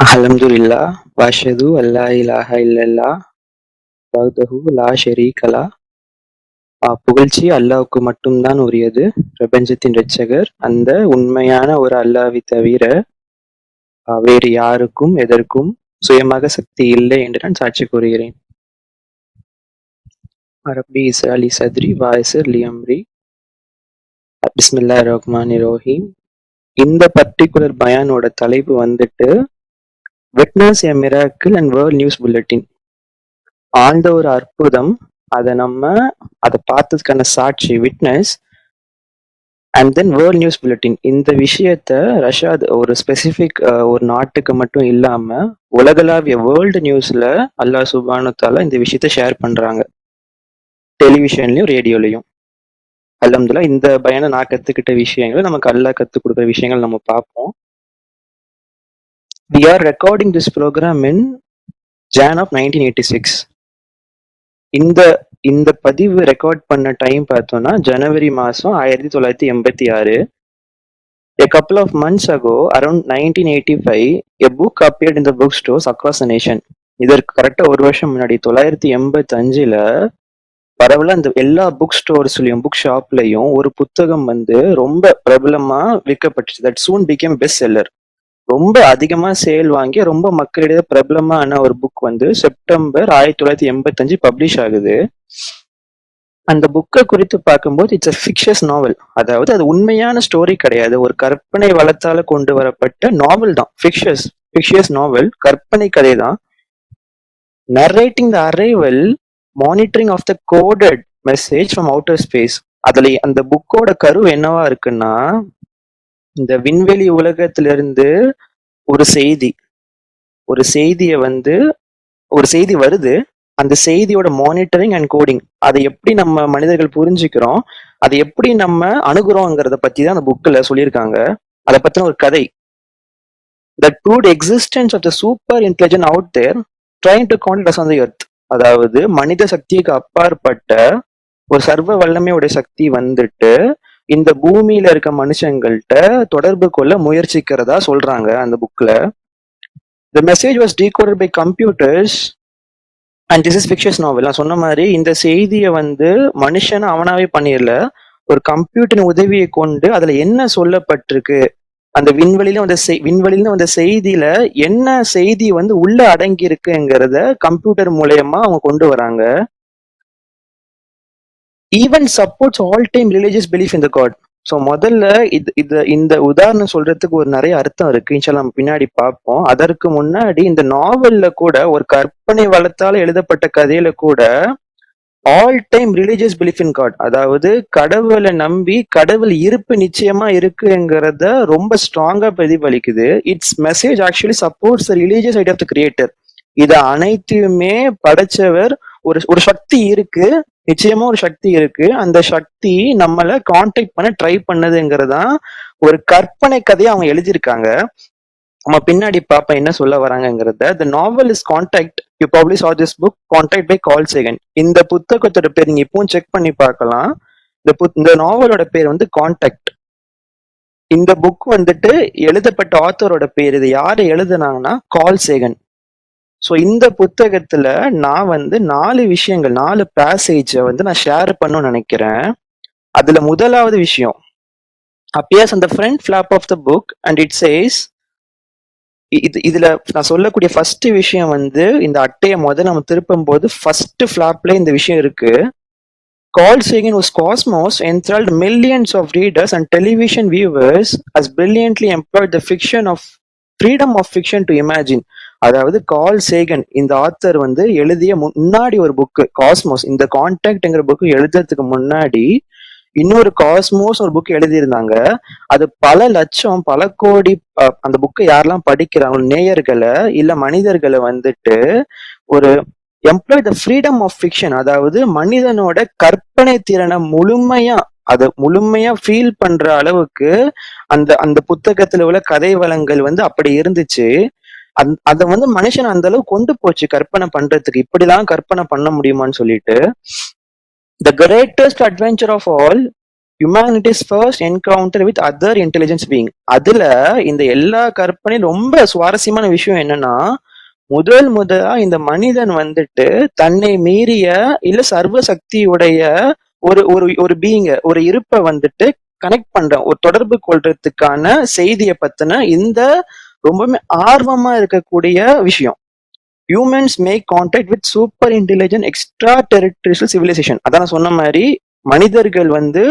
அல்ஹம்துலில்லாஹ் வாஷது அல்லா இலாஹ இல்லல்லா வஹ்தஹு லா ஷெரி கலா ஆஹ் புகழ்ச்சி அல்லாவுக்கு மட்டும்தான் உரியது. பிரபஞ்சத்தின் இரட்சகர் அந்த உண்மையான ஒரு அல்லாவை தவிர வேறு யாருக்கும் எதற்கும் சுயமாக சக்தி இல்லை என்று நான் சாட்சி கூறுகிறேன். அரபி இஸ்ராலி சத்ரி வாயசர் லியம்ரி பிஸ்மில்லா ரஹ்மான் ரோஹிம். இந்த பர்டிகுலர் பயானோட தலைப்பு வந்துட்டு witness a miracle and world news bulletin ஆழ்ந்த ஒரு அற்புதம். அதை நம்ம அதை பார்த்ததுக்கான சாட்சி witness and then world news bulletin இந்த விஷயத்த ரஷாத் ஒரு ஸ்பெசிஃபிக் ஒரு நாட்டுக்கு மட்டும் இல்லாம உலகளாவிய வேர்ல்டு நியூஸ்ல அல்லாஹ் சுபானுத்தால இந்த விஷயத்த ஷேர் பண்றாங்க. டெலிவிஷன்லயும் ரேடியோலையும் அல்ஹம்துலில்லாஹ் இந்த பயனை நான் கத்துக்கிட்ட விஷயங்கள் நமக்கு அல்லா கத்துக் கொடுக்குற விஷயங்கள் நம்ம பார்ப்போம். We are recording this program in Jan of 1986 இந்த இந்த பதிவு ரெக்கார்ட் பண்ண டைம் பார்த்தோம்னா ஜனவரி மாதம் ஆயிரத்தி தொள்ளாயிரத்தி எண்பத்தி ஆறு. A couple of months ago, around 1985, a book appeared in the bookstores across the nation. இதற்கு கரெக்டாக ஒரு வருஷம் முன்னாடி தொள்ளாயிரத்தி எண்பத்தி அஞ்சுல பரவலா இந்த எல்லா புக் ஸ்டோர்ஸ்லையும் புக் ஷாப்லையும் ஒரு புத்தகம் வந்து ரொம்ப பிரபலமாக விற்கப்பட்டுச்சு. That soon became best seller ரொம்ப அதிகமா சேல் வாங்கி ரொம்ப மக்களிடையே பிரபலமான ஒரு புக் வந்து செப்டம்பர் ஆயிரத்தி தொள்ளாயிரத்தி எண்பத்தஞ்சு பப்ளிஷ் ஆகுது. அந்த புக்கை குறித்து பார்க்கும்போது இட்ஸ் அ ஃபிக்ஷஸ் நாவல் அதாவது அது உண்மையான ஸ்டோரி கிடையாது. ஒரு கற்பனை வளத்தால கொண்டு வரப்பட்ட நாவல் தான். ஃபிக்ஷஸ் ஃபிக்ஷியஸ் நாவல் கற்பனை கதை தான். Narrating the arrival monitoring of the coded message from outer space அதுல அந்த புக்கோட கரு என்னவா இருக்குன்னா இந்த விண்வெளி உலகத்திலிருந்து ஒரு செய்தி ஒரு செய்தியை வந்து ஒரு செய்தி வருது. அந்த செய்தியோட மானிட்டரிங் அண்ட் கோடிங் அதை எப்படி நம்ம மனிதர்கள் புரிஞ்சுக்கிறோம் அதை எப்படி நம்ம அணுகுறோங்கிறத பத்தி தான் அந்த புக்கில் சொல்லியிருக்காங்க. அதை பத்தின ஒரு கதை. That proved existence of the super intelligent out there trying to contact on the earth அதாவது மனித சக்திக்கு அப்பாற்பட்ட ஒரு சர்வ வல்லமையுடைய சக்தி வந்துட்டு இந்த பூமியில இருக்க மனுஷங்கள்ட்ட தொடர்பு கொள்ள முயற்சிக்கிறதா சொல்றாங்க அந்த புக்ல the message was decoded by computers and this is pictures novel நான் சொன்ன மாதிரி இந்த செய்தியை வந்து மனுஷன் அவனாவே பண்ணிடல. ஒரு கம்ப்யூட்டரின் உதவியை கொண்டு அதுல என்ன சொல்லப்பட்டிருக்கு? அந்த விண்வெளியில வந்த விண்வெளியில வந்த செய்தியில என்ன செய்தி வந்து உள்ள அடங்கி இருக்குங்கிறத கம்ப்யூட்டர் மூலயமா அவங்க கொண்டு வராங்க. Even supports all time religious belief in the God so முதல்ல இது இது இந்த உதாரணம் சொல்றதுக்கு ஒரு நிறைய அர்த்தம் இருக்கு. இன்ஷால்லா நம்ம பின்னாடி பார்ப்போம். அதற்கு முன்னாடி இந்த நாவல்ல கூட ஒரு கற்பனை வளத்தால் எழுதப்பட்ட கதையில கூட all time religious belief in God அதாவது கடவுளை நம்பி கடவுள் இருப்பு நிச்சயமா இருக்குங்கிறத ரொம்ப ஸ்ட்ராங்கா பிரதிபலிக்குது. It's message actually supports religious idea of the creator இது அனைத்தையுமே படைச்சவர் ஒரு ஒரு சக்தி இருக்கு. நிச்சயமா ஒரு சக்தி இருக்கு. அந்த சக்தி நம்மள கான்டாக்ட் பண்ண ட்ரை பண்ணதுங்கிறதான் ஒரு கற்பனை கதையை அவங்க எழுதியிருக்காங்க. நம்ம பின்னாடி பாப்பா என்ன சொல்ல வராங்கிறத the novel is Contact you publish or this book Contact by Carl Sagan இந்த புத்தகத்தோட பேர் நீங்க இப்பவும் செக் பண்ணி பார்க்கலாம். இந்த புத் இந்த நாவலோட பேர் வந்து கான்டாக்ட் இந்த புக் வந்துட்டு எழுதப்பட்ட ஆத்தரோட பேர் இது யாரு எழுதுனாங்கன்னா கால் சேகன் ஸோ இந்த புத்தகத்துல நான் வந்து நாலு விஷயங்கள் நாலு பேசேஜை வந்து நான் ஷேர் பண்ணணும்னு நினைக்கிறேன். அதுல முதலாவது விஷயம் அப்பியர்ஸ் அந்த front flap of the book and it says இது இதுல நான் சொல்லக்கூடிய ஃபர்ஸ்ட் விஷயம் வந்து இந்த அட்டையை முதல்ல நம்ம திருப்பும் போது ஃபர்ஸ்ட் ஃபிளாப்ல இந்த விஷயம் இருக்கு. Carl Sagan was Cosmos enthralled millions of readers and television viewers as brilliantly employed the fiction of freedom of fiction to imagine அதாவது கால் சேகன் இந்த ஆத்தர் வந்து எழுதிய முன்னாடி ஒரு புக்கு காஸ்மோஸ் இந்த கான்டாக்ட்ங்கிற புக்கு எழுதுறதுக்கு முன்னாடி இன்னொரு காஸ்மோஸ் ஒரு புக் எழுதியிருந்தாங்க. அது பல லட்சம் பல கோடி அந்த புக்கை யாரெல்லாம் படிக்கிறாங்க நேயர்களை இல்ல மனிதர்களை வந்துட்டு ஒரு employ the freedom of fiction அதாவது மனிதனோட கற்பனை திறனை முழுமையா அதை முழுமையா ஃபீல் பண்ற அளவுக்கு அந்த அந்த புத்தகத்துல உள்ள கதை வளங்கள் வந்து அப்படி இருந்துச்சு. அந் அதை வந்து மனுஷன் அந்த அளவு கொண்டு போச்சு கற்பனை பண்றதுக்கு. இப்படிலாம் கற்பனை பண்ண முடியுமான்னு சொல்லிட்டு the greatest adventure of all humanity's first encounter with other intelligence being அதுல இந்த எல்லா கற்பனையும் ரொம்ப சுவாரஸ்யமான விஷயம் என்னன்னா முதல் முதலா இந்த மனிதன் வந்துட்டு தன்னை மீறிய இல்ல சர்வ சக்தியுடைய ஒரு ஒரு ஒரு பீயிங்க ஒரு இருப்பை வந்துட்டு கனெக்ட் பண்ற ஒரு தொடர்பு கொள்றதுக்கான செய்தியை பத்தின இந்த ரொம்பவுமே ஆர்வமா இருக்கக்கூடிய விஷயம். Humans make contact with super intelligent extraterrestrial civilisation அதான் நான் சொன்ன மாதிரி மனிதர்கள் வந்து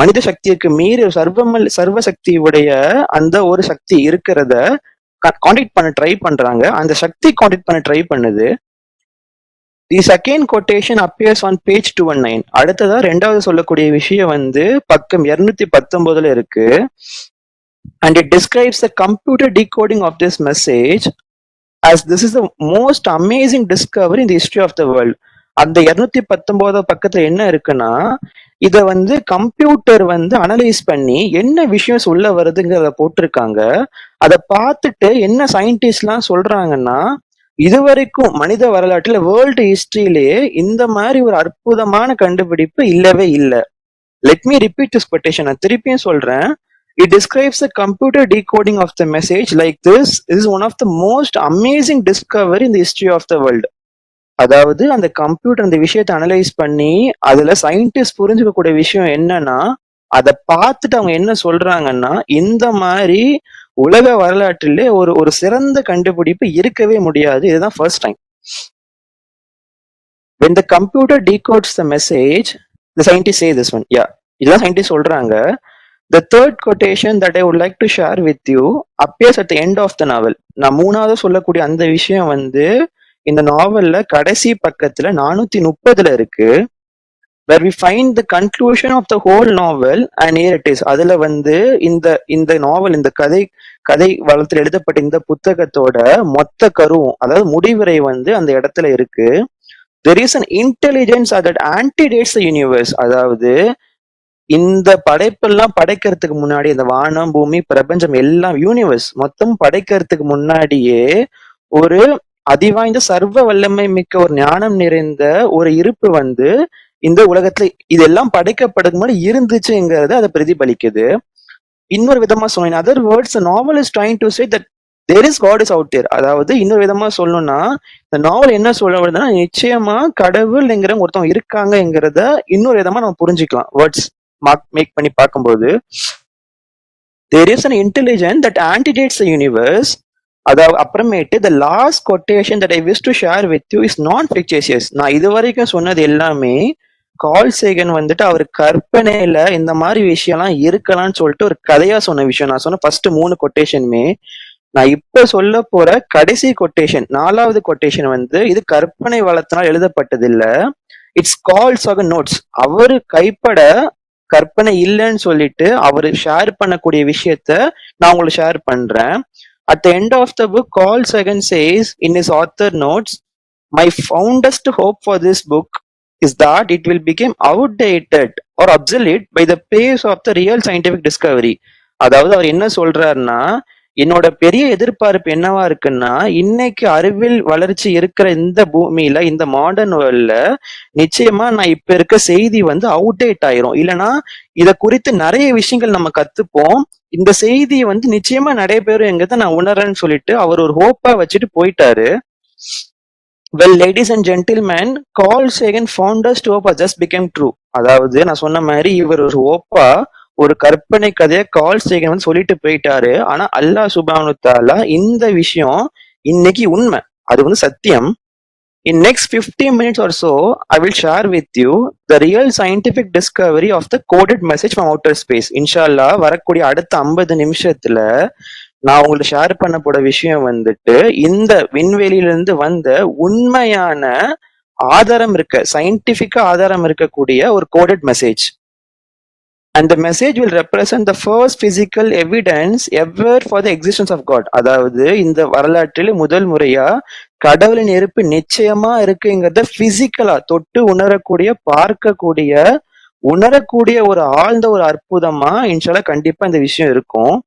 மனித சக்திக்கு மீறி ஒரு சர்வமல் சர்வ சக்தியுடைய அந்த ஒரு சக்தி இருக்கிறத கான்டாக்ட் பண்ண ட்ரை பண்றாங்க. அந்த சக்தி கான்டாக்ட் பண்ண ட்ரை பண்ணுது. The second quotation appears on page two one nine அடுத்ததா ரெண்டாவது சொல்லக்கூடிய விஷயம் வந்து பக்கம் இருநூத்தி பத்தொன்பதுல இருக்கு. And it describes the computer decoding of this message as this is the most amazing discovery in the history of the world. அந்த இருநூத்தி பத்தொன்பது பக்கத்துல என்ன இருக்குன்னா இத வந்து கம்ப்யூட்டர் வந்து அனலைஸ் பண்ணி என்ன விஷயம் சொல்ல வருதுங்கிறத போட்டிருக்காங்க. அதை பார்த்துட்டு என்ன சயின்டிஸ்ட்லாம் சொல்றாங்கன்னா இதுவரைக்கும் மனித வரலாற்றுல வேர்ல்டு ஹிஸ்டரியிலேயே இந்த மாதிரி ஒரு அற்புதமான கண்டுபிடிப்பு இல்லவே இல்லை. Let me repeat this quotation நான் திருப்பியும் சொல்றேன். It describes the computer decoding of the message like this is one of the most amazing discovery in the history of the world அதாவது அந்த கம்ப்யூட்டர் அந்த விஷயத்தை அனலைஸ் பண்ணி அதுல சயின்டிஸ்ட் புரிஞ்சுக்கக்கூடிய விஷயம் என்னன்னா அதை பார்த்துட்டு அவங்க என்ன சொல்றாங்கன்னா இந்த மாதிரி உலக வரலாற்றிலே ஒரு ஒரு சிறந்த கண்டுபிடிப்பு இருக்கவே முடியாது. இதுதான் first time when the computer decodes the message the scientists say this one. Yeah. இதெல்லாம் சயின்டிஸ்ட் சொல்றாங்க. The third quotation that i would like to share with you appears at the end of the novel. நான் மூணாவது சொல்லக்கூடிய அந்த விஷயம் வந்து இந்த நாவல்ல கடைசி பக்கத்துல நானூத்தி முப்பதுல இருக்கு. Where we find the conclusion of the whole novel and here it is அதுல வந்து இந்த இந்த நாவல் இந்த கதை கதை வளத்தில் எழுதப்பட்ட இந்த புத்தகத்தோட மொத்த கருவும் அதாவது முடிவுரை வந்து அந்த இடத்துல இருக்கு. There is an intelligence that antedates the universe அதாவது இந்த படைப்பெல்லாம் படைக்கிறதுக்கு முன்னாடி இந்த வானம் பூமி பிரபஞ்சம் எல்லாம் யூனிவர்ஸ் மொத்தம் படைக்கிறதுக்கு முன்னாடியே ஒரு அதிவாய்ந்த சர்வ வல்லமை மிக்க ஒரு ஞானம் நிறைந்த ஒரு இருப்பு வந்து இந்த உலகத்துல இதெல்லாம் படைக்கப்படுறதுக்கு முன்னாடி இருந்துச்சுங்கிறத அதை பிரதிபலிக்குது. இன்னொரு விதமா சொன்னேன் other words novel is trying to say that there is God is out there அதாவது இன்னொரு விதமா சொல்லணும்னா இந்த நாவல் என்ன சொல்ல வருதுன்னா நிச்சயமா கடவுள்ங்கிற ஒருத்தவங்க இருக்காங்கங்கிறத இன்னொரு விதமா நம்ம புரிஞ்சுக்கலாம். வேர்ட்ஸ் மார்க் மேக் பண்ணி பார்க்கும்போது there is an intelligent that antedates universe அதாவது அப்புறமேட்டு the last quotation that I wish to share with you is நான் ஃபிக்சேசியஸ் நான் இது வரைக்கும் சொன்னது எல்லாமே கால் சேகன் வந்துட்டு அவர் கற்பனையில இந்த மாதிரி விஷயம்லாம் இருக்கலாம்னு சொல்லிட்டு ஒரு கதையா சொன்ன விஷயம். நான் சொன்ன ஃபர்ஸ்ட் மூணு கொட்டேஷனுமே நான் இப்ப சொல்ல போற கடைசி கொட்டேஷன் நாலாவது கொட்டேஷன் வந்து இது கற்பனை வளத்தினால் எழுதப்பட்டது இல்ல இட்ஸ் கால்ஸ் ஆக நோட்ஸ் அவரு கைப்பட கற்பனை இல்லைன்னு சொல்லிட்டு அவர் ஷேர் பண்ணக்கூடிய விஷயத்த நான் உங்களுக்கு ஷேர் பண்றேன். At the end of the book Carl Sagan says in his author notes my fondest hope for this book is that it will become outdated or obsolete by the pace of the real scientific discovery அதாவது அவர் என்ன சொல்றாருன்னா என்னோட பெரிய எதிர்பார்ப்பு என்னவா இருக்குன்னா இன்னைக்கு அறிவியல் வளர்ச்சி இருக்கிற இந்த பூமியில இந்த மாடர்ன் வேர்ல்ட்ல நிச்சயமா நான் இப்ப இருக்க செய்தி வந்து அவுடேட் ஆயிரும். இல்லைன்னா இதை குறித்து நிறைய விஷயங்கள் நம்ம கத்துப்போம். இந்த செய்தி வந்து நிச்சயமா நடைபெறுங்கிறத நான் உணர்றேன்னு சொல்லிட்டு அவர் ஒரு ஹோப்பா வச்சுட்டு போயிட்டாரு. Well ladies and gentlemen Carl Sagan fondest to hope just become true அதாவது நான் சொன்ன மாதிரி இவர் ஒரு ஹோப்பா ஒரு கற்பனை கதையை கால் சேகன் சொல்லிட்டு போயிட்டாரு. ஆனா அல்லாஹ் சுபானு தாலா இந்த விஷயம் இன்னைக்கு உண்மை. அது வந்து சத்தியம். In next fifty minutes or so I will share with you the real scientific discovery of the coded message from outer space இன்ஷால்லா வரக்கூடிய அடுத்த ஐம்பது நிமிஷத்துல நான் உங்களுக்கு ஷேர் பண்ண போட விஷயம் வந்துட்டு இந்த விண்வெளியிலிருந்து வந்த உண்மையான ஆதாரம் இருக்க சயின்டிபிக்கா ஆதாரம் இருக்கக்கூடிய ஒரு coded message and the message will represent the first physical evidence ever for the existence of God அதாவது இந்த வரலாற்றில் முதல் முறையா கடவுளின் இருப்பு நிச்சயமா இருக்குங்கிறத பிசிக்கலா தொட்டு உணரக்கூடிய பார்க்கக்கூடிய உணரக்கூடிய ஒரு ஆழ்ந்த ஒரு அற்புதமா இன்ஷால்லா கண்டிப்பா இந்த விஷயம் இருக்கும்.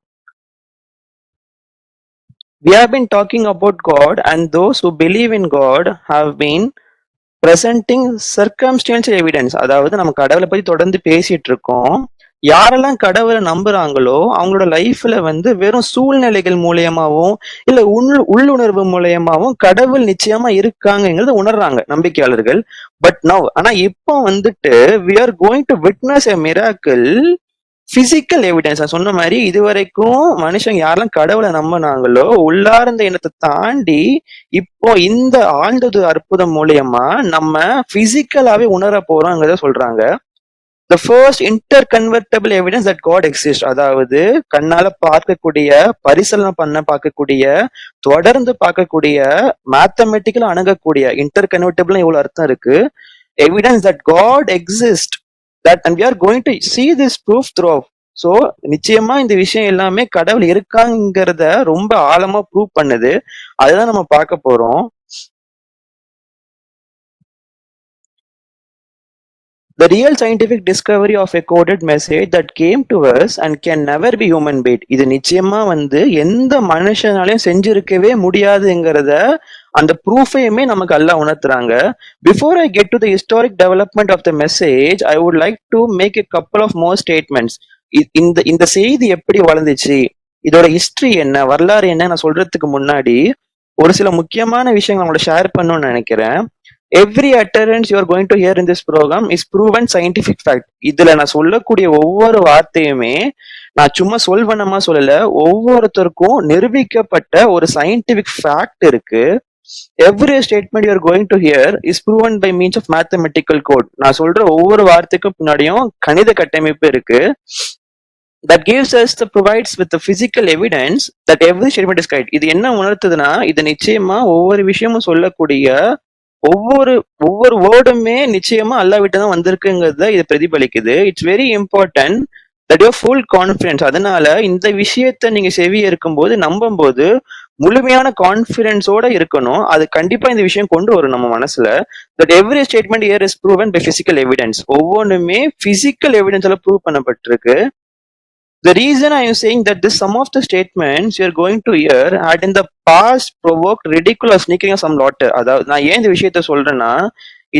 We have been talking about God, and those who believe in God have been presenting circumstantial evidence. அதாவது நம்ம கடவுளை பத்தி தொடர்ந்து பேசிட்டு இருக்கோம். யாரெல்லாம் கடவுளை நம்புறாங்களோ அவங்களோட லைஃப்ல வந்து வெறும் சூழ்நிலைகள் மூலியமாவும் இல்ல உள் உள்ளுணர்வு மூலியமாவும் கடவுள் நிச்சயமா இருக்காங்கங்கிறத உணர்றாங்க நம்பிக்கையாளர்கள். பட் நவ் ஆனா இப்போ வந்துட்டு we are going to witness a miracle physical evidence நான் சொன்ன மாதிரி இதுவரைக்கும் மனுஷங்க யாரெல்லாம் கடவுளை நம்பினாங்களோ உள்ளார்ந்த இனத்தை தாண்டி இப்போ இந்த ஆழ்ந்தது அற்புதம் மூலியமா நம்ம பிசிக்கலாவே உணர போறோங்கிறத சொல்றாங்க. The first incontrovertible evidence that God exist அதாவது கண்ணால பார்க்கக்கூடிய பரிசீலனை பண்ண பார்க்கக்கூடிய தொடர்ந்து பார்க்கக்கூடிய மேத்தமெட்டிக்கலா அணுகக்கூடிய இன்டர் கன்வெர்டபிள் இவ்வளவு அர்த்தம் இருக்கு. Evidence that God exist that and we are going to see this proof through so நிச்சயமா இந்த விஷயம் எல்லாமே கடவுள் இருக்காங்கிறத ரொம்ப ஆழமா ப்ரூவ் பண்ணுது. அதுதான் நம்ம பார்க்க போறோம். The real scientific discovery of a coded message that came to us and can never be human made. இது நிச்சயமா வந்து எந்த மனுஷனாலையும் செஞ்சிருக்கவே முடியாதுங்கிறத அந்த ப்ரூஃபையுமே நமக்கு எல்லாம் உணர்த்துறாங்க. Before I get to the historic development of the message I would like to make a couple of more statements இந்த இந்த செய்தி எப்படி வளர்ந்துச்சு? இதோட ஹிஸ்டரி என்ன? வரலாறு என்ன? நான் சொல்றதுக்கு முன்னாடி ஒரு சில முக்கியமான விஷயங்கள் உங்களோட ஷேர் பண்ணணும்னு நினைக்கிறேன். Every utterance you're going to hear in this programme is proven scientific fact இதுல நான் சொல்லக்கூடிய ஒவ்வொரு வார்த்தையுமே நான் சும்மா சொல்வனமா சொல்லல. ஒவ்வொருத்தருக்கும் நிரூபிக்கப்பட்ட ஒரு சயின்டிபிக் ஃபேக்ட் இருக்கு. Every statement you're going to hear is proven by means of mathematical code நான் சொல்ற ஒவ்வொரு வார்த்தைக்கும் பின்னாடியும் கணித கட்டமைப்பு இருக்கு. That gives us the provides with physical evidence that every statement is guide இது என்ன உணர்த்துதுன்னா இது நிச்சயமா ஒவ்வொரு விஷயமும் சொல்லக்கூடிய ஒவ்வொரு ஒவ்வொரு வேர்டுமே நிச்சயமா அல்லா விட்டு தான் வந்திருக்குங்கிறத இது பிரதிபலிக்குது. It's very important that your full confidence அதனால இந்த விஷயத்த நீங்க செவியே இருக்கும்போது நம்பும் போது முழுமையான கான்பிடன்ஸோட இருக்கணும். அது கண்டிப்பா இந்த விஷயம் கொண்டு வரும் நம்ம மனசுல. That every statement here is proven by physical evidence ஒவ்வொன்றுமே பிசிக்கல் எவிடன்ஸ்ல ப்ரூவ் பண்ணப்பட்டிருக்கு. The reason I am saying that this some of the statements you are going to hear had in the past provoked ridiculous sneaking of some lot. அதாவது நான் ஏன் இந்த விஷயத்த சொல்றேன்னா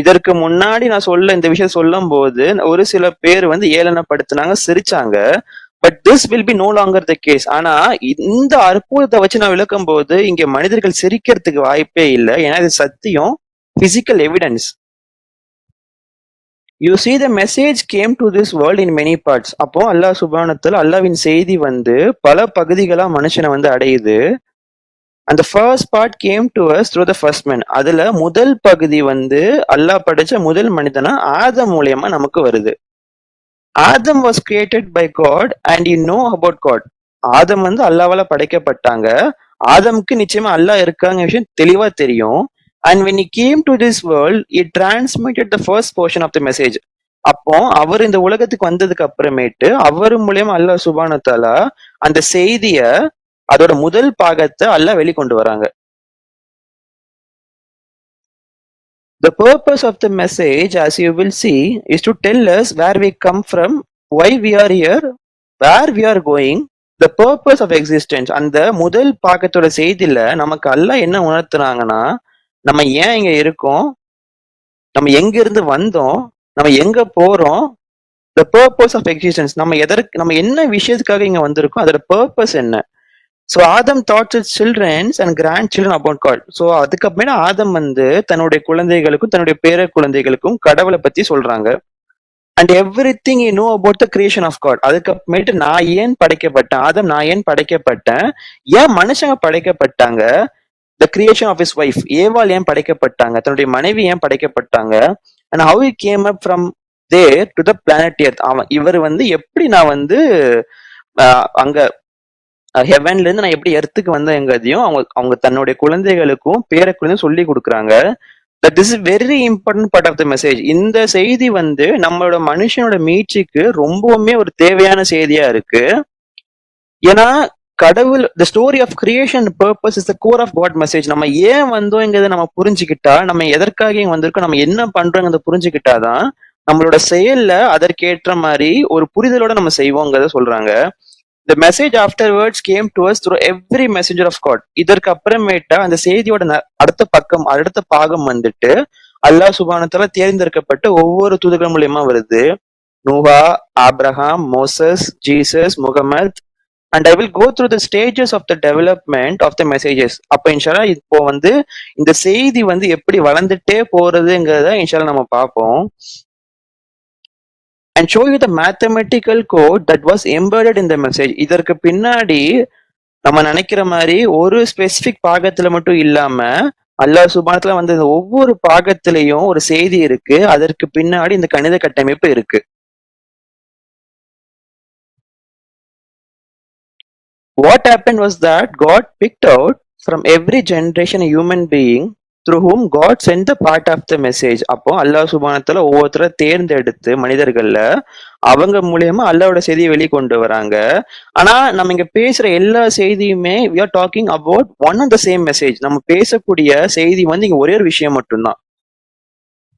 இதற்கு முன்னாடி நான் சொல்ல இந்த விஷயம் சொல்லும் போது ஒரு சில பேர் வந்து ஏளனப்படுத்தினாங்க சிரிச்சாங்க. But this will be no longer the case ஆனா இந்த அற்புதத்தை வச்சு நான் விளக்கும் போது இங்க மனிதர்கள் சிரிக்கிறதுக்கு வாய்ப்பே இல்லை. ஏன்னா இது சத்தியம் physical evidence you see the message came to this world in many parts அப்போ அல்லாஹ் சுபானத்தில் அல்லாவின் செய்தி வந்து பல பகுதிகளாக மனுஷனை வந்து அடையுது. அந்த first part came to us through the first man அதுல முதல் பகுதி வந்து அல்லாஹ் படைச்ச முதல் மனிதனா ஆதம் மூலியமா நமக்கு வருது. Adam was created by God and you know about God Adam வந்து அல்லாவால படைக்கப்பட்டாங்க. ஆதமுக்கு நிச்சயமா அல்லாஹ் இருக்காங்க விஷயம் தெளிவா தெரியும். And when he came to this world it transmitted the first portion of the message அப்போ அவர் இந்த உலகத்துக்கு வந்ததுக்கு அப்புறமேட்டு அவர் மூலியமா அல்லாஹ் சுபானத்தால அந்த செய்திய அதோட முதல் பாகத்தை அல்லாஹ் வெளிக்கொண்டு வராங்க The purpose of the message, as you will see, is to tell us where we come from, why we are here, where we are going, the purpose of existence. அந்த முதல் பாகத்தோட செய்தியில நமக்கு அல்ல என்ன உணர்த்துறாங்கன்னா நம்ம ஏன் இங்க இருக்கோம்? நம்ம எங்க இருந்து வந்தோம்? நம்ம எங்க போறோம்? த பர்பஸ் ஆஃப் எக்ஸிஸ்டன்ஸ் நம்ம எதற்கு நம்ம என்ன விஷயத்துக்காக இங்க வந்திருக்கோம்? அதோட பர்பஸ் என்ன? So Adam taught children's and grandchildren about God so அதுக்கப்புறமேல ஆதம் வந்து தன்னுடைய குழந்தைகளுக்கும் தன்னுடைய பேர குழந்தைகளுக்கும் கடவுளை பத்தி சொல்றாங்க. And everything you know about the creation of God அதுக்கப்புறமேட்டு நான் ஏன் படைக்கப்பட்டேன்? ஆதம் நான் ஏன் படைக்கப்பட்டேன்? ஏன் மனுஷங்க படைக்கப்பட்டாங்க? The creation of his wife ஏவாள் ஏன் படைக்கப்பட்டாங்க? தன்னுடைய மனைவி ஏன் படைக்கப்பட்டாங்க? And how came up from there to the planet earth அவன் இவர் வந்து எப்படி நான் வந்து அங்க ஹெவன்ல இருந்து நான் எப்படி எர்த்துக்கு வந்தேங்கிறதையும் அவங்க அவங்க தன்னுடைய குழந்தைகளுக்கும் பேர குழந்தையும் சொல்லி கொடுக்குறாங்க. That this is very important part of the message இந்த செய்தி வந்து நம்மளோட மனுஷனோட மீட்சிக்கு ரொம்பவுமே ஒரு தேவையான செய்தியா இருக்கு. ஏன்னா கடவுள் the story of creation purpose is the core of God message நம்ம ஏன் வந்தோங்கிறத நம்ம புரிஞ்சுக்கிட்டா நம்ம எதற்காக வந்திருக்கோம் நம்ம என்ன பண்றோங்கிறத புரிஞ்சுக்கிட்டாதான் நம்மளோட செயல்ல அதற்கேற்ற மாதிரி ஒரு புரிதலோட நம்ம செய்வோங்கிறத சொல்றாங்க. The message afterwards came to us through every messenger of God இதற்கு அப்புறமேட்டா அந்த செய்தியோட ந- அடுத்த பக்கம் அடுத்த பாகம் வந்துட்டு அல்லாஹ் சுபானத்தால தேர்ந்தெடுக்கப்பட்ட ஒவ்வொரு தூதர்கள் மூலியமா வருது. நூஹா Abraham Moses Jesus Muhammad and I will go through the stages of the development of the messages அப்போ இன்ஷாலா இப்போ வந்து இந்த செய்தி வந்து எப்படி வளர்ந்துட்டே போறதுங்கிறத இன்ஷாலா நம்ம பார்ப்போம். And show you the mathematical code that was embedded in the message இதற்கு பின்னாடி நம்ம நினைக்கிற மாதிரி ஒரு ஸ்பெசிஃபிக் பாகத்துல மட்டும் இல்லாம அல்லாஹ் சுபானத்துல வந்து ஒவ்வொரு பாகத்திலையும் ஒரு செய்தி இருக்கு. அதற்கு பின்னாடி இந்த கணித கட்டமைப்பு இருக்கு. What happened was that God picked out from every generation a human being through God sent the part of the message message. அப்போ அல்லாஹ் சுபானத்துல ஒவ்வொருத்தரை தேர்ந்தெடுத்து மனிதர்கள்ல அவங்க மூலியமா அல்லாவோட செய்தியை வெளியே கொண்டு வராங்க. ஆனா நம்ம இங்க பேசுற எல்லா செய்தியுமே we are talking about one and the same message நம்ம பேசக்கூடிய செய்தி வந்து இங்க ஒரே ஒரு விஷயம் மட்டும்தான்.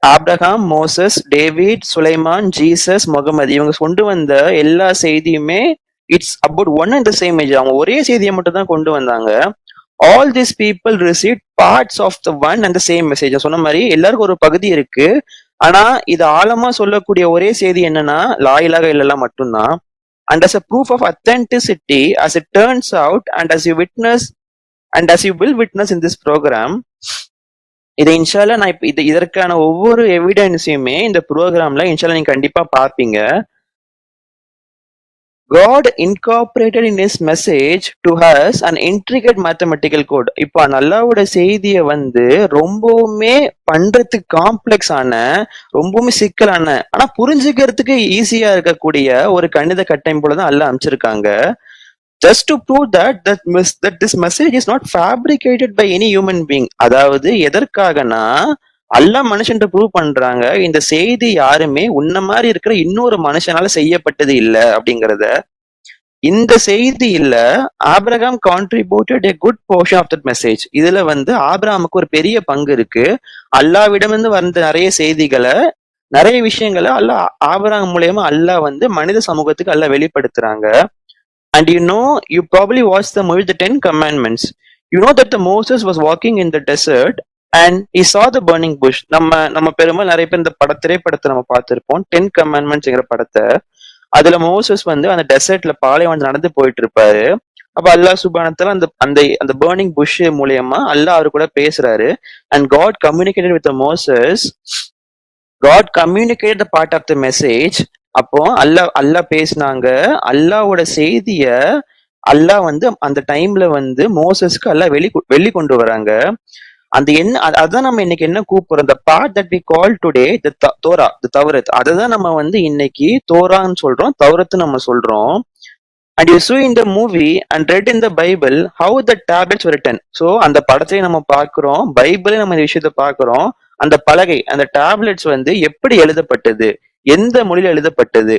Abraham Moses David Sulaiman Jesus Muhammad இவங்க கொண்டு வந்த எல்லா செய்தியுமே it's about one and the same age அவங்க ஒரே செய்தியை மட்டும் தான் கொண்டு வந்தாங்க. All this people receive parts of the one and the same message சொன்ன மாதிரி எல்லாருக்கும் ஒரு பகுதி இருக்கு. ஆனா இது ஆழமா சொல்லக்கூடிய ஒரே செய்தி என்னன்னா லாயிலாக இல்லலாம் மட்டும்தான். And as a proof of authenticity as it turns out and as you witness and as you will witness in this programme இதை இன்ஷால்லா நான் இப்போ இது இதற்கான ஒவ்வொரு எவிடன்ஸையுமே இந்த ப்ரோக்ராம்ல இன்ஷால்லா நீங்க கண்டிப்பா பார்ப்பீங்க. God incorporated in his message to us an intricate mathematical code. இப்போ நல்லாவோட செய்தியை வந்து ரொம்பவுமே பண்றதுக்கு காம்ப்ளெக்ஸ் ஆன ரொம்பவுமே சிக்கலான ஆனா புரிஞ்சுக்கிறதுக்கு ஈஸியா இருக்கக்கூடிய ஒரு கணித கட்டமைப்புல தான் அல்ல அமைச்சிருக்காங்க just to prove that that miss that this message is not fabricated by any human being அதாவது எதற்காகனா அல்லா மனுஷன் ப்ரூவ் பண்றாங்க இந்த செய்தி யாருமே உன்ன மாதிரி இருக்கிற இன்னொரு மனுஷனால செய்யப்பட்டது இல்ல அப்படிங்கறத. இந்த செய்தி இல்ல Abraham contributed a good portion of that message இதுல வந்து ஆபிரகாமுக்கு ஒரு பெரிய பங்கு இருக்கு. அல்லாவிடமிருந்து வந்த நிறைய செய்திகளை நிறைய விஷயங்களை அல்லா ஆபராம் மூலயமா அல்லாஹ் வந்து மனித சமூகத்துக்கு அல்லாஹ் வெளிப்படுத்துறாங்க. And you know you probably watch the movie the Ten Commandments you know that the Moses was walking in the desert and he saw the burning push நம்ம நம்ம பெரும்பாலும் நிறைய பேர் இந்த பட திரைப்படத்தை நம்ம பார்த்திருப்போம். டென் கமெண்ட்மெண்ட்ஸ்ங்கிற படத்தை. அதுல மோசஸ் வந்து அந்த டெசர்ட்ல பாலைவனம் நடந்து போயிட்டு இருப்பாரு அப்ப அல்லாஹ் சுபானத்துல அந்த அந்த அந்த பேர்னிங் புஷ் மூலியமா அல்லாஹ் அவரு கூட பேசுறாரு. And God communicated with Moses God communicate the part of the message அப்போ அல்லாஹ் அல்லாஹ் பேசினாங்க. அல்லாவோட செய்திய அல்லாஹ் வந்து அந்த டைம்ல வந்து மோசஸ்க்கு அல்லாஹ் வெளி வெளி கொண்டு வராங்க. அந்த என்ன அதான் நம்ம இன்னைக்கு என்ன கூப்பிடுறோம்? இந்த part that we call today the Torah the தவரத் அதை தான் நம்ம வந்து இன்னைக்கு தோரான்னு சொல்றோம் தவரத்து நம்ம சொல்றோம். And you saw in the movie and read in the Bible how the tablets written so அந்த படத்தையும் நம்ம பார்க்குறோம் பைபிளையும் நம்ம இந்த விஷயத்த பார்க்குறோம். அந்த பலகை அந்த டேப்லெட்ஸ் வந்து எப்படி எழுதப்பட்டது? எந்த மொழியில் எழுதப்பட்டது?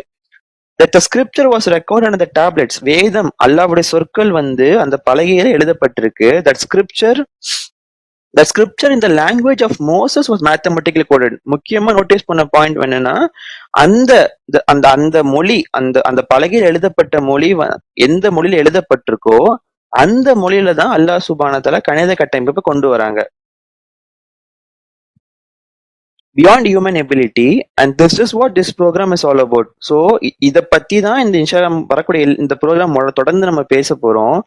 The the scripture was record and the tablets வேதம் அல்லாவுடைய சொற்கள் வந்து அந்த பலகையில எழுதப்பட்டிருக்கு. தட் ஸ்கிரிப்சர் த ஸ்கிரிப்சர் இந்த language of Moses was mathematically coded முக்கியமா நோட்டீஸ் பண்ண பாயிண்ட் என்னன்னா அந்த அந்த அந்த மொழி அந்த அந்த பலகையில் எழுதப்பட்ட மொழி எந்த மொழியில எழுதப்பட்டிருக்கோ அந்த மொழியில தான் அல்லாஹ் சுபானத்தால கணித கட்டமைப்பை கொண்டு வராங்க. Beyond human ability and this is what this programme is all about so இதை பத்தி தான் இந்த இன்ஸ்டாகிராம் வரக்கூடிய இந்த ப்ரோக்ராம் தொடர்ந்து நம்ம பேச போறோம்.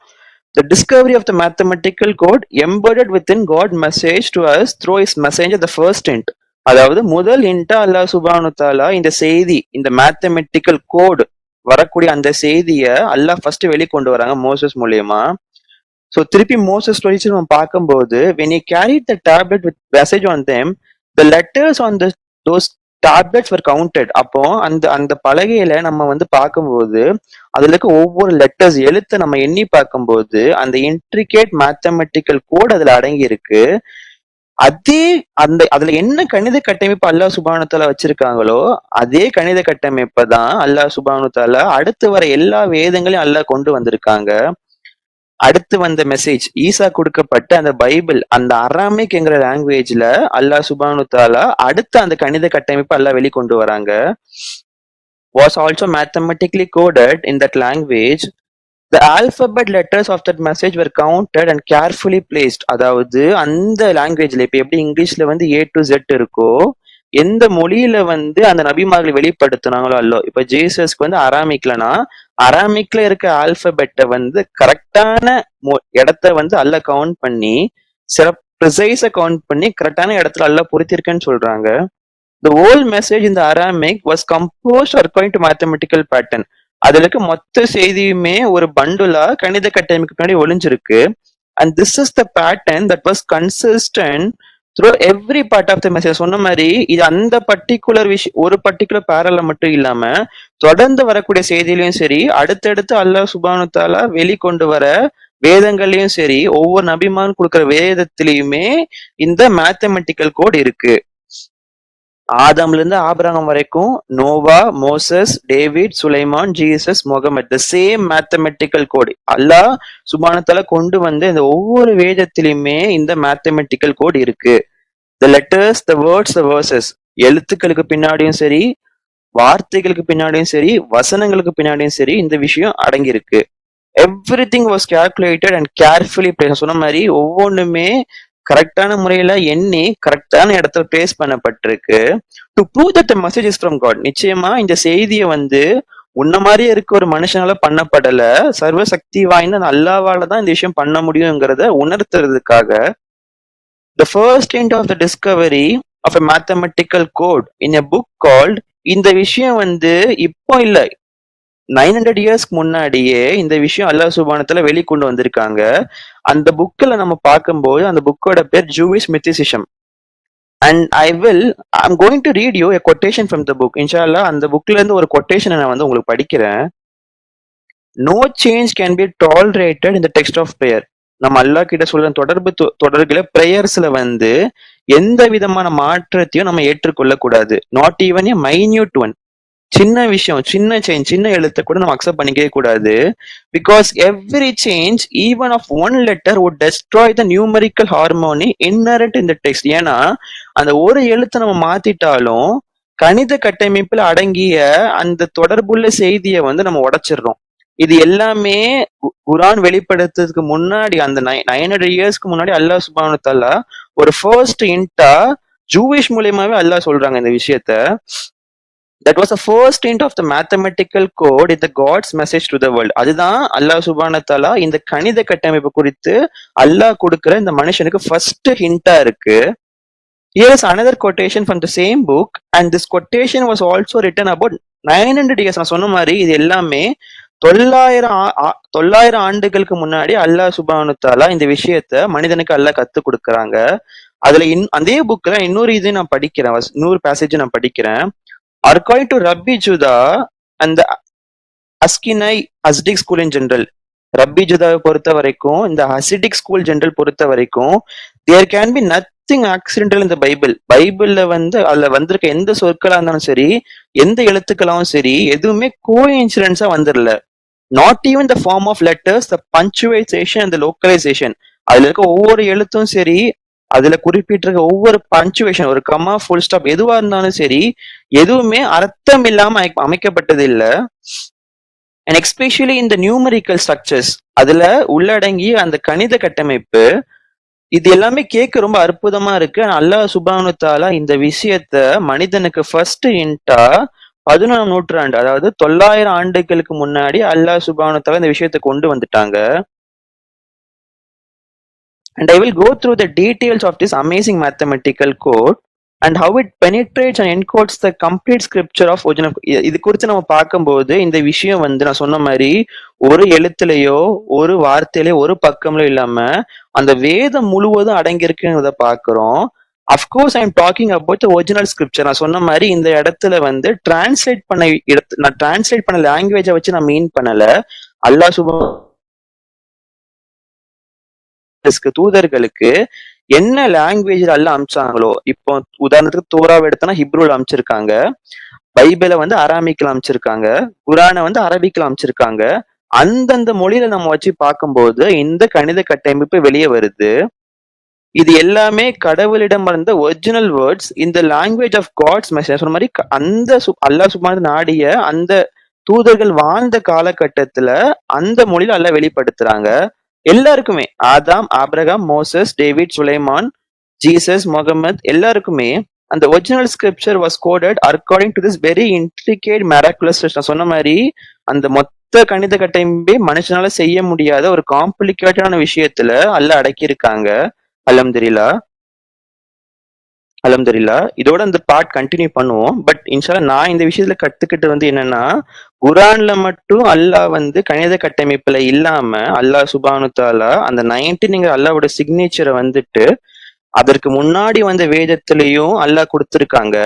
The discovery of the mathematical code embedded within God message to us through his messenger the first hint. அதாவது முதல் இன்ட்டா அல்லாஹ் சுபானு தாலா இந்த செய்தி இந்த மேத்தமெட்டிக்கல் கோட் வரக்கூடிய அந்த செய்திய அல்லாஹ் ஃபர்ஸ்ட் வெளிக்கொண்டு வராங்க மோசஸ் மூலியமா ஸோ திருப்பி மோசஸ் ஸ்டோரிஸ் நம்ம பார்க்கும்போது when you carry the tablet with message on them the letters on the those tablets were counted அப்போ அந்த அந்த பலகையில நம்ம வந்து பார்க்கும்போது அதுல இருக்க ஒவ்வொரு லெட்டர்ஸ் எழுத்தை நம்ம எண்ணி பார்க்கும்போது அந்த இன்ட்ரிகேட் மேத்தமெட்டிக்கல் கோட் அதுல அடங்கி இருக்கு அதே அந்த அதுல என்ன கணித கட்டமைப்பு அல்லாஹ் சுபானுத்தாலா வச்சிருக்காங்களோ அதே கணித கட்டமைப்பை தான் அல்லாஹ் சுபானுத்தாலா அடுத்து வர எல்லா வேதங்களையும் அல்லாஹ் கொண்டு வந்திருக்காங்க. அடுத்து வந்த மெசேஜ் ஈசா கொடுக்கப்பட்ட அந்த பைபிள் அந்த அராமிக் என்கிற லாங்குவேஜ்ல அல்லாஹ் சுபானு தாலா அடுத்த அந்த கணித கட்டமைப்பு அல்லாஹ் வெளிக்கொண்டு வராங்க. Was also mathematically coded in that language the alphabet letters of that message were counted and carefully placed அதாவது அந்த லாங்குவேஜ்ல இப்போ எப்படி இங்கிலீஷ்ல வந்து ஏ டு ஜெட் இருக்கோ எந்த மொழியில வந்து அந்த நபிமார்களை வெளிப்படுத்துனாங்களோ அல்லோ இப்ப ஜீசஸ்க்கு வந்து அராமிக்லனா அராமிக்ல இருக்க ஆல்பபெட்டை வந்து கரெக்டான இடத்த வந்து அல்ல கவுண்ட் பண்ணி சில ப்ரிசைஸ கவுண்ட் பண்ணி கரெக்டான இடத்துல அல்ல பொருத்திருக்கேன்னு சொல்றாங்க. த ஓல் மெசேஜ் இந்த Aramaic was compose according to mathematical pattern அதுல இருக்க மொத்த செய்தியுமே ஒரு பண்டுலா கணித கட்டமைக்கு பின்னாடி ஒளிஞ்சிருக்கு. And this is the pattern that was consistent through every part of the message சொன்ன மாதிரி இது அந்த பர்டிகுலர் விஷயம் ஒரு பர்டிகுலர் பேரல மட்டும் இல்லாம தொடர்ந்து வரக்கூடிய செய்தியிலையும் சரி அடுத்தடுத்து அல்லாஹ் சுபானுத்தாலா வெளிக்கொண்டு வர வேதங்கள்லயும் சரி ஒவ்வொரு நபிமான் கொடுக்குற வேதத்திலயுமே இந்த மேத்தமெட்டிக்கல் கோட் இருக்கு. ஆதம்ல இருந்து ஆபிரகம் வரைக்கும் Noah Moses David Sulaiman Jesus Muhammad the same mathematical code Allah சுபானத்தால கொண்டு வந்து இந்த ஒவ்வொரு வேதத்திலுமே இந்த மேத்தமெட்டிக்கல் கோட் இருக்கு. The letters the words the verses எழுத்துக்களுக்கு பின்னாடியும் சரி வார்த்தைகளுக்கு பின்னாடியும் சரி வசனங்களுக்கு பின்னாடியும் சரி இந்த விஷயம் அடங்கியிருக்கு. Everything was calculated and carefully place சொன்ன மாதிரி ஒவ்வொன்றுமே கரெக்டான முறையில எண்ணி கரெக்டான இடத்துல பிளேஸ் பண்ணப்பட்டிருக்கு. To prove that message is from God நிச்சயமா இந்த செய்தியை வந்து உன்ன மாதிரியே இருக்க ஒரு மனுஷனால பண்ணப்படல. சர்வ சக்தி வாய்ந்த அல்லாவால தான் இந்த விஷயம் பண்ண முடியுங்கிறத உணர்த்துறதுக்காக the first end of the discovery of a mathematical code in a book called இந்த விஷயம் வந்து இப்போ இல்லை. நைன் ஹண்ட்ரட் இயர்ஸ்க்கு முன்னாடியே இந்த விஷயம் அல்லாஹ் சுபானத்துல வெளிக்கொண்டு வந்திருக்காங்க. அந்த புக்கில் நம்ம பார்க்கும்போது அந்த புக்கோட பேர் Jewish mysticism and I will I'm going to read you a quotation from the book இன்ஷால்லா அந்த புக்ல இருந்து ஒரு கொட்டேஷனை நான் வந்து உங்களுக்கு படிக்கிறேன். No change can be tolerated இந்த டெக்ஸ்ட் ஆஃப் பேர் நம்ம அல்லா கிட்ட சொல்ற தொடர்பு தொடர்களை பிரேயர்ஸ்ல வந்து எந்த விதமான மாற்றத்தையும் நம்ம ஏற்றுக்கொள்ள கூடாது not even a minute one சின்ன விஷயம் சின்ன சேஞ்ச் சின்ன எழுத்தை கூட நம்ம அக்செப்ட் பண்ணிக்கவே கூடாது. Because every change even of one letter oh destroy the numerical harmony inherent இந்த டெக்ஸ்ட் ஏன்னா அந்த ஒரு எழுத்தை நம்ம மாத்திட்டாலும் கணித கட்டமைப்பில் அடங்கிய அந்த தொடர்புள்ள செய்தியை வந்து நம்ம உடைச்சிடுறோம். இது எல்லாமே குரான் வெளிப்படுத்துறதுக்கு முன்னாடி அந்த நைன் ஹண்ட்ரட் இயர்ஸ்க்கு முன்னாடி அல்லாஹ் சுபானு தாலா ஒரு ஃபர்ஸ்ட் இன்டா ஜூவிஷ் மூலியமாவே அல்லாஹ் சொல்றாங்க இந்த விஷயத்த. That was a first hint of the mathematical code in the God's message to the world அதுதான் அல்லாஹ் சுபானத்தாலா இந்த கணித கட்டமைப்பு குறித்து அல்லாஹ் கொடுக்கிற இந்த மனுஷனுக்கு ஃபர்ஸ்ட் ஹிண்டா இருக்கு. Here is another quotation from the same book, and this quotation was also written about 900 years. நான் சொன்ன மாதிரி இது எல்லாமே தொள்ளாயிரம் ஆ- ஆ- தொள்ளாயிரம் ஆண்டுகளுக்கு முன்னாடி அல்லாஹ் சுபானு தாலா இந்த விஷயத்த மனிதனுக்கு அல்லாஹ் கத்து கொடுக்குறாங்க. அதுல இன் அதே புக்ல இன்னொரு இது நான் படிக்கிறேன் நூறு இன்னொரு பேசேஜ் நான் படிக்கிறேன். அர்காயிங் டு ரப்பி ஜுதா அந்த அஸ்கினை அஸ்டிக் ஸ்கூல் இன் ஜென்ரல் ரப்பி ஜுதாவை பொறுத்த வரைக்கும் இந்த ஹசிடிக் ஸ்கூல் ஜென்ரல் பொறுத்த வரைக்கும் there can be nothing accidental இந்த பைபிள் பைபிள்ல வந்து அதுல வந்திருக்க எந்த சொற்களா இருந்தாலும் சரி எந்த எழுத்துக்களாவும் சரி எதுவுமே கோ இன்சிடென்ஸா வந்துடல. Not even the form of letters the punctuation the localization அதுல இருக்க ஒவ்வொரு எழுத்தும் சரி அதுல குறிப்பிட்டிருக்க ஒவ்வொரு பஞ்சுவேஷன் ஒரு கமா ஃபுல் ஸ்டாப் எதுவா இருந்தாலும் சரி எதுவுமே அர்த்தம் இல்லாம அமைக்கப்பட்டது இல்ல அண்ட் எக்ஸ்பெஷலி இந்த நியூமரிக்கல் ஸ்ட்ரக்சர்ஸ் அதுல உள்ளடங்கிய அந்த கணித கட்டமைப்பு இது எல்லாமே கேட்க ரொம்ப அற்புதமா இருக்கு. அல்லாஹ் சுபானுத்தாலா இந்த விஷயத்த மனிதனுக்கு ஃபர்ஸ்ட் இன்ட்டா பதினொன்றாம் நூற்றாண்டு அதாவது தொள்ளாயிரம் ஆண்டுகளுக்கு முன்னாடி அல்லாஹ் சுபானத்தால இந்த விஷயத்தை கொண்டு வந்துட்டாங்க. And I will go through the details of this amazing mathematical code and how it penetrates and encodes the complete scripture of original இது குறித்து நம்ம பார்க்கும்போது இந்த விஷயம் வந்து நான் சொன்ன மாதிரி ஒரு எழுத்துலையோ ஒரு வார்த்தையிலேயோ ஒரு பக்கம்லயோ இல்லாம அந்த வேதம் முழுவதும் அடங்கியிருக்குங்கிறத பார்க்குறோம். Of course I am talking about original scripture நான் சொன்ன மாதிரி இந்த இடத்துல வந்து டிரான்ஸ்லேட் பண்ண இடத்து நான் டிரான்ஸ்லேட் பண்ண லாங்குவேஜை வச்சு நான் மீன் பண்ணல. அல்லாஹ் சுபஸ்க்கு தூதர்களுக்கு என்ன லாங்குவேஜ்ல அல்ல அமிச்சாங்களோ இப்போ உதாரணத்துக்கு தோராவை எடுத்தோம்னா ஹிப்ரூல அமைச்சிருக்காங்க பைபிளை வந்து அராமிக்கில் அமைச்சிருக்காங்க குரானை வந்து அரபிக்கில் அமைச்சிருக்காங்க அந்தந்த மொழியில நம்ம வச்சு பார்க்கும்போது இந்த கணித கட்டமைப்பு வெளியே வருது. இது எல்லாமே கடவுளிடம் இருந்த ஒரிஜினல் வேர்ட்ஸ் இந்த லாங்குவேஜ் ஆஃப் காட்ஸ் மெசேஜ் சொன்ன மாதிரி அந்த சு- அல்லாஹ் நாடிய அந்த தூதர்கள் வாழ்ந்த காலகட்டத்துல அந்த மொழியில அல்லாஹ் வெளிப்படுத்துறாங்க. எல்லாருக்குமே Adam Abraham Moses David Sulaiman Jesus Muhammad எல்லாருக்குமே அந்த original scripture was coded according to this very intricate miraculous நான் சொன்ன மாதிரி அந்த மொத்த கணித கட்டமைப்பே மனுஷனால செய்ய முடியாத ஒரு காம்ப்ளிகேட்டடான விஷயத்துல அல்ல அடக்கியிருக்காங்க. அலம்துரிலா அலம்துரில்லா இதோட அந்த பார்ட் கண்டினியூ பண்ணுவோம். பட் இன்ஷால்லா நான் இந்த விஷயத்துல கத்துக்கிட்டு வந்து என்னன்னா குரான்ல மட்டும் அல்லாஹ் வந்து கணித கட்டமைப்புல இல்லாம அல்லாஹ் சுபானு தாலா அந்த நைன்டீன்ங்கிற அல்லாவோட சிக்னேச்சரை வந்துட்டு அதற்கு முன்னாடி வந்த வேதத்திலையும் அல்லாஹ் கொடுத்துருக்காங்க.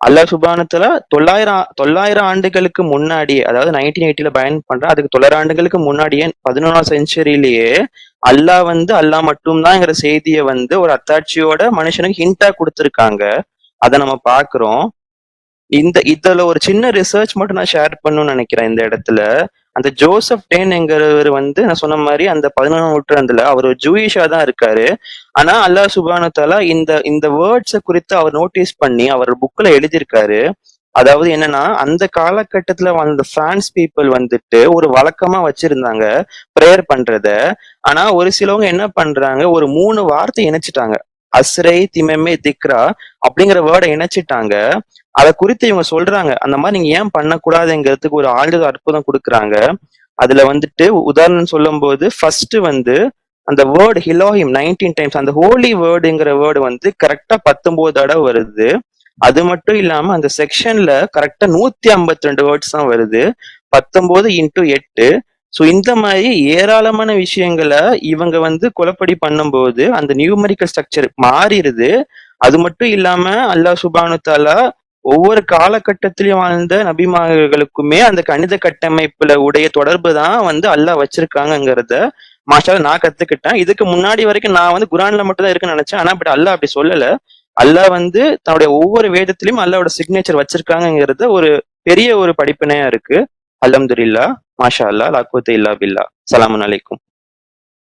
அல்லாஹ் சுபானத்துல தொள்ளாயிரம் தொள்ளாயிரம் ஆண்டுகளுக்கு முன்னாடி அதாவது நைன்டீன் எயிட்டில பயன் பண்ற அதுக்கு தொள்ளாயிரம் ஆண்டுகளுக்கு முன்னாடியே பதினொன்றாம் செஞ்சுரியிலேயே அல்லாஹ் வந்து அல்லாஹ் மட்டும்தான்ங்கிற செய்தியை வந்து ஒரு அத்தாட்சியோட மனுஷனுக்கு ஹிண்டா கொடுத்துருக்காங்க. அதை நம்ம பாக்குறோம் இந்த இதுல ஒரு சின்ன ரிசர்ச் மட்டும் நான் ஷேர் பண்ணணும்னு நினைக்கிறேன் இந்த இடத்துல. அந்த ஜோசப் டேன் என்கிறவர் வந்து நான் சொன்ன மாதிரி அந்த பதினொன்றாம் நூற்றாண்டுல அவர் ஜூயிஷா தான் இருக்காரு. ஆனா அல்லாஹ் சுபானு தாலா இந்த இந்த வேர்ட்ஸை குறித்து அவர் நோட்டீஸ் பண்ணி அவர் புக்ல எழுதியிருக்காரு. அதாவது என்னன்னா அந்த காலகட்டத்துல வாழ்ந்த பிரான்ஸ் பீப்புள் வந்துட்டு ஒரு வழக்கமா வச்சிருந்தாங்க ப்ரேயர் பண்றத. ஆனா ஒரு சிலவங்க என்ன பண்றாங்க ஒரு மூணு வார்த்தை இணைச்சிட்டாங்க. அஸ்ரை திமெமே திக்ரா அப்படிங்கிற வேர்டை இணைச்சிட்டாங்க. அதை குறித்து இவங்க சொல்றாங்க. அந்த மாதிரி நீங்க ஏன் பண்ணக்கூடாதுங்கிறதுக்கு ஒரு ஆழ்ந்த அற்புதம் கொடுக்குறாங்க. அதுல வந்துட்டு உதாரணம் சொல்லும் போது ஃபர்ஸ்ட் வந்து அந்த வேர்டு ஹிலோஹிம் நைன்டீன் டைம்ஸ் அந்த ஹோலி வேர்டுங்கிற வேர்டு வந்து கரெக்டா பத்தொன்பது தடவை வருது. அது மட்டும் இல்லாம அந்த செக்ஷன்ல கரெக்டா நூத்தி ஐம்பத்தி ரெண்டு வேர்ட்ஸ் தான் வருது. பத்தொன்பது இன்டூ எட்டு. ஸோ இந்த மாதிரி ஏராளமான விஷயங்களை இவங்க வந்து குலப்படி பண்ணும்போது அந்த நியூமரிக்கல் ஸ்ட்ரக்சர் மாறிடுது. அது மட்டும் இல்லாம அல்லாஹ் சுபானு தாலா ஒவ்வொரு காலகட்டத்திலையும் வாழ்ந்த நபிமார்களுக்குமே அந்த கணித கட்டமைப்புல உடைய தொடர்பு தான் வந்து அல்லாஹ் வச்சிருக்காங்கிறத மாஷால நான் கத்துக்கிட்டேன். இதுக்கு முன்னாடி வரைக்கும் நான் வந்து குரான்ல மட்டும் தான் இருக்குன்னு நினைச்சேன். ஆனா பட் அல்லாஹ் அப்படி சொல்லல. அல்லாஹ் வந்து தன்னுடைய ஒவ்வொரு வேதத்திலையும் அல்லாவோட சிக்னேச்சர் வச்சிருக்காங்கங்கிறத ஒரு பெரிய ஒரு படிப்பினையா இருக்கு. அல்ஹம்துலில்லா மாஷா அல்லா லாக்குவத்து இல்லா பில்லா. சலாமன் அலைக்கும்.